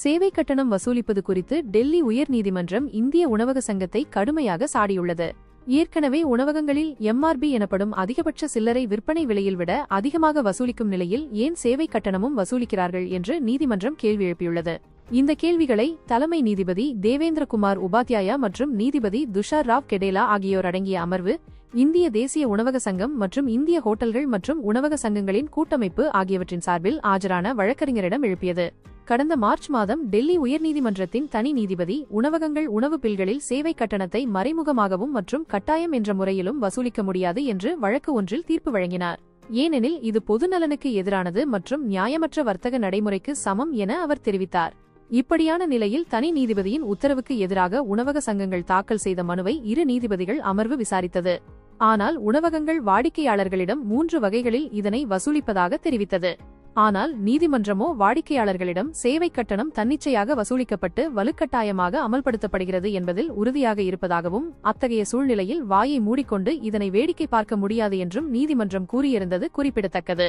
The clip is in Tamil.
சேவை கட்டணம் வசூலிப்பது குறித்து டெல்லி உயர்நீதிமன்றம் இந்திய உணவக சங்கத்தை கடுமையாக சாடியுள்ளது. ஏற்கனவே உணவகங்களில் எம்ஆர்பி எனப்படும் அதிகபட்ச சில்லறை விற்பனை விலையில் விட அதிகமாக வசூலிக்கும் நிலையில் ஏன் சேவை கட்டணமும் வசூலிக்கிறார்கள் என்று நீதிமன்றம் கேள்வி எழுப்பியுள்ளது. இந்த கேள்விகளை தலைமை நீதிபதி தேவேந்திரகுமார் உபாத்யாயா மற்றும் நீதிபதி துஷார் ராவ் கெடேலா ஆகியோர் அடங்கிய அமர்வு இந்திய தேசிய உணவக சங்கம் மற்றும் இந்திய ஹோட்டல்கள் மற்றும் உணவக சங்கங்களின் கூட்டமைப்பு ஆகியவற்றின் சார்பில் ஆஜரான வழக்கறிஞரிடம் எழுப்பியது. கடந்த மார்ச் மாதம் டெல்லி உயர்நீதிமன்றத்தின் தனி நீதிபதி உணவகங்கள் உணவு பில்களில் சேவை கட்டணத்தை மறைமுகமாகவும் மற்றும் கட்டாயம் என்ற முறையிலும் வசூலிக்க முடியாது என்று வழக்கு ஒன்றில் தீர்ப்பு வழங்கினார். ஏனெனில் இது பொதுநலனுக்கு எதிரானது மற்றும் நியாயமற்ற வர்த்தக நடைமுறைக்கு சமம் என அவர் தெரிவித்தார். இப்படியான நிலையில் தனி நீதிபதியின் உத்தரவுக்கு எதிராக உணவக சங்கங்கள் தாக்கல் செய்த மனுவை இரு நீதிபதிகள் அமர்வு விசாரித்தது. ஆனால் உணவகங்கள் வாடிக்கையாளர்களிடம் மூன்று வகைகளில் இதனை வசூலிப்பதாக தெரிவித்தது. ஆனால் நீதிமன்றமோ வாடிக்கையாளர்களிடம் சேவை கட்டணம் தன்னிச்சையாக வசூலிக்கப்பட்டு வலுக்கட்டாயமாக அமல்படுத்தப்படுகிறது என்பதில் உறுதியாக இருப்பதாகவும் அத்தகைய சூழ்நிலையில் வாயை மூடிக்கொண்டு இதனை வேடிக்கை பார்க்க முடியாது என்றும் நீதிமன்றம் கூறியிருந்தது குறிப்பிடத்தக்கது.